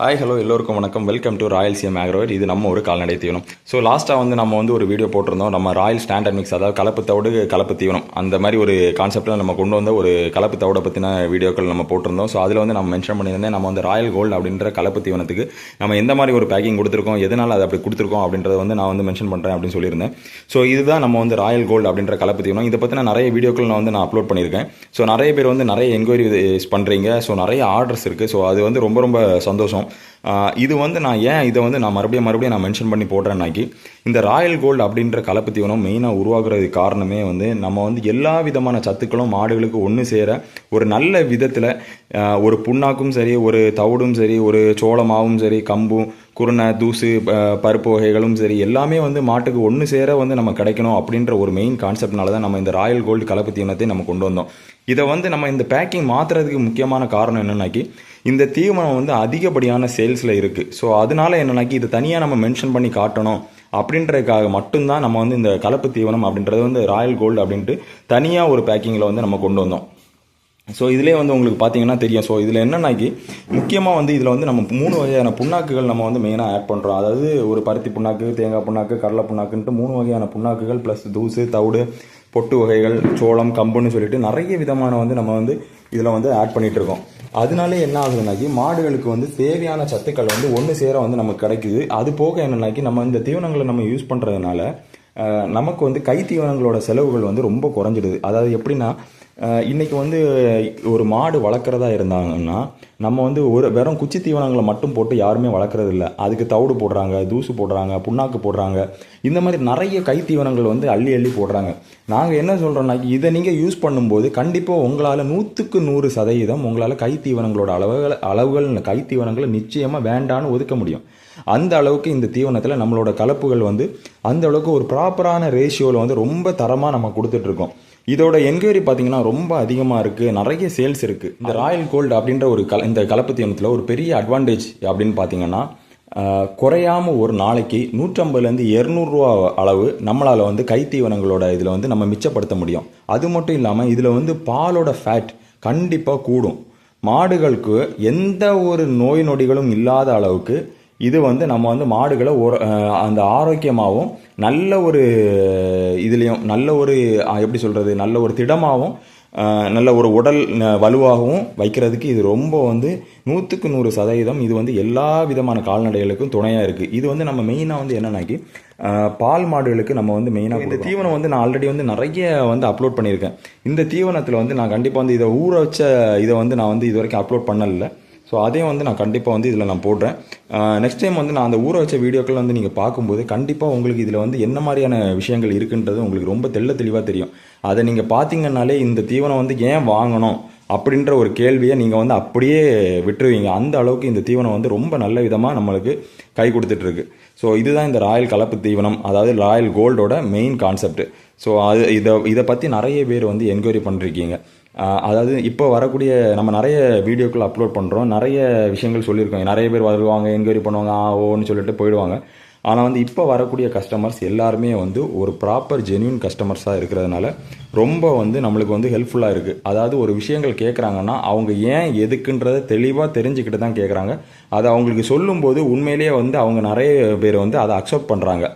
Hi hello எல்லோருக்கும் வணக்கம். Welcome to Royal CM Agrovet இது நம்ம ஒரு கால்நடை தீவனம். ஸோ லாஸ்ட்டாக வந்து நம்ம வந்து ஒரு வீடியோ போட்டிருந்தோம். நம்ம ராயல் ஸ்டாண்டர்ட் மிக்ஸ் அதாவது கலப்பு தவிடு கலப்பு தீவனம். அந்த மாதிரி ஒரு கான்செப்ட்டில் நம்ம கொண்டு வந்த ஒரு கலப்பு தவிட பற்றின வீடியோக்கள் நம்ம போட்டிருந்தோம். ஸோ அதில் வந்து நம்ம மென்ஷன் பண்ணியிருந்தேன் நம்ம வந்து ராயல் கோல்டு அப்படின்ற கலப்பு தீவனத்துக்கு நம்ம எந்த மாதிரி ஒரு பேக்கிங் கொடுத்துருக்கோம் எதனால் அதை அப்படி கொடுத்துருக்கோம் அப்படின்றத வந்து நான் வந்து மென்ஷன் பண்ணுறேன் அப்படின்னு சொல்லியிருந்தேன். ஸோ இதுதான் நம்ம வந்து ராயல் கோல்டு அப்படின்ற கலப்பு தீவனம். இதை பற்றின நிறைய வீடியோக்கள் நான் வந்து நான் அப்லோட் பண்ணியிருக்கேன். ஸோ நிறைய பேர் வந்து நிறைய என்கொயரிஸ் பண்ணுறீங்க ஸோ நிறைய ஆர்டர்ஸ் இருக்குது ஸோ அது வந்து ரொம்ப ரொம்ப சந்தோஷம். இது வந்து நான் ஏன் இதை வந்து நான் மறுபடியும் மறுபடியும் நான் மென்ஷன் பண்ணி போடுறேன்னாக்கி இந்த ராயல் கோல்டு அப்படின்ற கலப்பு தீவனம் மெயினாக உருவாகிறது காரணமே வந்து நம்ம வந்து எல்லா விதமான சத்துக்களும் மாடுகளுக்கு ஒன்று சேர ஒரு நல்ல விதத்தில் ஒரு புண்ணாக்கும் சரி ஒரு தவிடும் சரி ஒரு சோளமாவும் சரி கம்பும் குருணை தூசு பருப்பு வகைகளும் சரி எல்லாமே வந்து மாட்டுக்கு ஒன்று சேர வந்து நம்ம கிடைக்கணும் அப்படின்ற ஒரு மெயின் கான்செப்ட்னால தான் நம்ம இந்த ராயல் கோல்டு கலப்பு தீவனத்தை நம்ம கொண்டு வந்தோம். இதை வந்து நம்ம இந்த பேக்கிங் மாற்றுறதுக்கு முக்கியமான காரணம் என்னன்னாக்கி இந்த தீவனம் வந்து அதிகப்படியான சேல்ஸில் இருக்குது ஸோ அதனால என்னன்னாக்கி இதை தனியாக நம்ம மென்ஷன் பண்ணி காட்டணும் அப்படின்றதுக்காக மட்டும்தான் நம்ம வந்து இந்த கலப்பு தீவனம் அப்படின்றது வந்து ராயல் கோல்டு அப்படின்ட்டு தனியாக ஒரு பேக்கிங்கில் வந்து நம்ம கொண்டு வந்தோம். ஸோ இதுலேயே வந்து உங்களுக்கு பார்த்தீங்கன்னா தெரியும். ஸோ இதில் என்னன்னாக்கி முக்கியமாக வந்து இதில் வந்து நம்ம மூணு வகையான புண்ணாக்குகள் நம்ம வந்து மெயினாக ஆட் பண்ணுறோம் அதாவது ஒரு பருத்தி புண்ணாக்கு தேங்காய் புண்ணாக்கு கடலை புண்ணாக்குன்ட்டு மூணு வகையான புண்ணாக்குகள் ப்ளஸ் தூசு தவிடு பொட்டு வகைகள் சோளம் கம்புன்னு சொல்லிட்டு நிறைய விதமான வந்து நம்ம வந்து இதில் வந்து ஆட் பண்ணிகிட்ருக்கோம் இருக்கோம். அதனாலே என்ன ஆகுதுனாக்கி மாடுகளுக்கு வந்து தேவையான சத்துக்கள் வந்து ஒன்று சேர வந்து நமக்கு கிடைக்குது. அது போக என்னன்னாக்கி நம்ம இந்த தீவனங்களை நம்ம யூஸ் பண்ணுறதுனால நமக்கு வந்து கை தீவனங்களோட செலவுகள் வந்து ரொம்ப குறைஞ்சிடுது. அதாவது எப்படின்னா இன்றைக்கி வந்து ஒரு மாடு வளர்க்குறதா இருந்தாங்கன்னா நம்ம வந்து ஒரு வெறும் குச்சி தீவனங்களை மட்டும் போட்டு யாருமே வளர்க்குறது இல்லை. அதுக்கு தவிடு போடுறாங்க தூசு போடுறாங்க புண்ணாக்கு போடுறாங்க. இந்த மாதிரி நிறைய கை தீவனங்கள் வந்து அள்ளி அள்ளி போடுறாங்க. நாங்கள் என்ன சொல்கிறோம்னா இதை நீங்கள் யூஸ் பண்ணும்போது கண்டிப்பாக உங்களால் நூற்றுக்கு நூறு சதவீதம் உங்களால் கை தீவனங்களோட அளவுகள் அளவுகள் கை தீவனங்களை நிச்சயமாக வேண்டான்னு ஒதுக்க முடியும். அந்த அளவுக்கு இந்த தீவனத்தில் நம்மளோட கலப்புகள் வந்து அந்த அளவுக்கு ஒரு ப்ராப்பரான ரேஷியோவில் வந்து ரொம்ப தரமாக நம்ம கொடுத்துட்ருக்கோம் இதோட என்கொயரி பார்த்தீங்கன்னா ரொம்ப அதிகமாக இருக்குது நிறைய சேல்ஸ் இருக்குது இந்த ராயல் கோல்டு அப்படின்ற ஒரு கல இந்த கலப்பு தீவனத்தில் ஒரு பெரிய அட்வான்டேஜ் அப்படின்னு பார்த்தீங்கன்னா குறையாமல் குறையாம ஒரு நாளைக்கு நூற்றம்பதுலேருந்து இரநூறுவா அளவு நம்மளால் வந்து கை தீவனங்களோட இதில் வந்து நம்ம மிச்சப்படுத்த முடியும். அது மட்டும் இல்லாமல் இதில் வந்து பாலோட ஃபேட் கண்டிப்பாக கூடும். மாடுகளுக்கு எந்த ஒரு நோய் நொடிகளும் இல்லாத அளவுக்கு இது வந்து நம்ம வந்து மாடுகளை ஒரு அந்த ஆரோக்கியமாகவும் நல்ல ஒரு இதுலேயும் நல்ல ஒரு எப்படி சொல்கிறது நல்ல ஒரு திடமாகவும் நல்ல ஒரு உடல் வலுவாகவும் வைக்கிறதுக்கு இது ரொம்ப வந்து நூற்றுக்கு நூறு சதவீதம் இது வந்து எல்லா விதமான கால்நடைகளுக்கும் துணையாக இருக்குது இது வந்து நம்ம மெயினாக வந்து என்னன்னாக்கி பால் மாடுகளுக்கு நம்ம வந்து மெயினாக இந்த தீவனம் வந்து நான் ஆல்ரெடி வந்து நிறைய வந்து அப்லோட் பண்ணியிருக்கேன். இந்த தீவனத்தில் வந்து நான் கண்டிப்பாக வந்து இதை ஊற வச்ச இதை வந்து நான் வந்து இது வரைக்கும் அப்லோட் பண்ணல. ஸோ அதையும் வந்து நான் கண்டிப்பாக வந்து இதில் நான் போடுறேன். நெக்ஸ்ட் டைம் வந்து நான் அந்த ஊற வச்ச வீடியோக்கள் வந்து நீங்கள் பார்க்கும்போது கண்டிப்பாக உங்களுக்கு இதில் வந்து என்ன மாதிரியான விஷயங்கள் இருக்குன்றது உங்களுக்கு ரொம்ப தெள்ள தெளிவாக தெரியும். அதை நீங்கள் பார்த்தீங்கன்னாலே இந்த தீவனம் வந்து ஏன் வாங்கணும் அப்படின்ற ஒரு கேள்வியை நீங்கள் வந்து அப்படியே விட்டுருவீங்க. அந்த அளவுக்கு இந்த தீவனம் வந்து ரொம்ப நல்ல விதமாக நம்மளுக்கு கை கொடுத்துட்ருக்கு. ஸோ இதுதான் இந்த ராயல் கலப்பு தீவனம் அதாவது ராயல் கோல்டோட மெயின் கான்செப்ட் ஸோ அது இதை இதை பற்றி நிறைய பேர் வந்து என்கொயரி பண்ணிருக்கீங்க. அதாவது இப்போ வரக்கூடிய நம்ம நிறைய வீடியோக்கள் அப்லோட் பண்ணுறோம் நிறைய விஷயங்கள் சொல்லியிருக்கோம் நிறைய பேர் வருவாங்க என்கொயரி பண்ணுவாங்க ஆ ஓன்னு சொல்லிட்டு போயிடுவாங்க. ஆனால் வந்து இப்போ வரக்கூடிய கஸ்டமர்ஸ் எல்லாருமே வந்து ஒரு ப்ராப்பர் ஜென்யூன் கஸ்டமர்ஸாக இருக்கிறதுனால ரொம்ப வந்து நம்மளுக்கு வந்து ஹெல்ப்ஃபுல்லாக இருக்குது அதாவது ஒரு விஷயங்கள் கேட்குறாங்கன்னா அவங்க ஏன் எதுக்குன்றதை தெளிவாக தெரிஞ்சுக்கிட்டு தான் கேட்குறாங்க அதை அவங்களுக்கு சொல்லும்போது உண்மையிலேயே வந்து அவங்க நிறைய பேர் வந்து அதை அக்செப்ட் பண்ணுறாங்க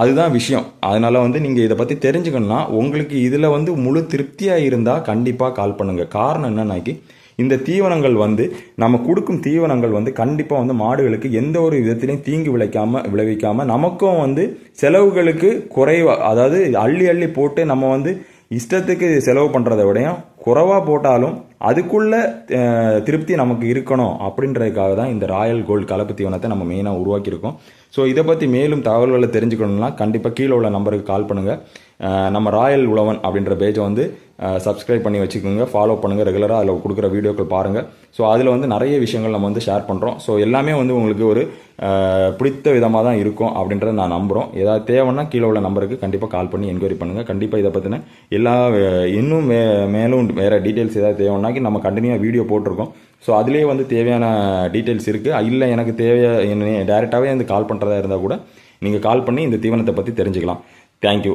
அதுதான் விஷயம். அதனால் வந்து நீங்கள் இதை பற்றி தெரிஞ்சுக்கணும்னா உங்களுக்கு இதில் வந்து முழு திருப்தியாக இருந்தால் கண்டிப்பாக கால் பண்ணுங்கள் காரணம் என்னன்னாக்கி இந்த தீவனங்கள் வந்து நம்ம கொடுக்கும் தீவனங்கள் வந்து கண்டிப்பாக வந்து மாடுகளுக்கு எந்த ஒரு விதத்திலையும் தீங்கு விளைக்காமல் விளைவிக்காமல் நமக்கும் வந்து செலவுகளுக்கு குறைவாக அதாவது அள்ளி அள்ளி போட்டு நம்ம வந்து இஷ்டத்துக்கு செலவு பண்ணுறத விடையும் குறவாக போட்டாலும் அதுக்குள்ள திருப்தி நமக்கு இருக்கணும் அப்படின்றதுக்காக தான் இந்த ராயல் கோல்டு கலப்பு தீவனத்தை நம்ம மெயினாக உருவாக்கியிருக்கோம். ஸோ இதை பற்றி மேலும் தகவல்களை தெரிஞ்சுக்கணும்னா கண்டிப்பாக கீழே உள்ள நம்பருக்கு கால் பண்ணுங்கள் நம்ம ராயல் உழவன் அப்படின்ற பேஜை வந்து சப்ஸ்கிரைப் பண்ணி வச்சுக்கோங்க ஃபாலோ பண்ணுங்கள் ரெகுலராக அதில் கொடுக்குற வீடியோக்கள் பாருங்கள் ஸோ அதில் வந்து நிறைய விஷயங்கள் நம்ம வந்து ஷேர் பண்ணுறோம் ஸோ எல்லாமே வந்து உங்களுக்கு ஒரு பிடித்த விதமாக தான் இருக்கும் அப்படின்றத நான் நம்புகிறோம் ஏதாவது தேவைன்னா கீழே உள்ள நம்பருக்கு கண்டிப்பாக கால் பண்ணி என்கொயரி பண்ணுங்கள் கண்டிப்பாக இதை பற்றின எல்லா இன்னும் மே மேலும் வேறு டீட்டெயில்ஸ் ஏதாவது தேவைன்னாக்கி நம்ம கண்டினியூவாக வீடியோ போட்டிருக்கோம். ஸோ அதிலே வந்து தேவையான டீட்டெயில்ஸ் இருக்குது இல்லை எனக்கு தேவையா என்ன டேரெக்டாகவே வந்து கால் பண்ணுறதா இருந்தால் கூட நீங்கள் கால் பண்ணி இந்த தீவனத்தை பற்றி தெரிஞ்சுக்கலாம். தேங்க்யூ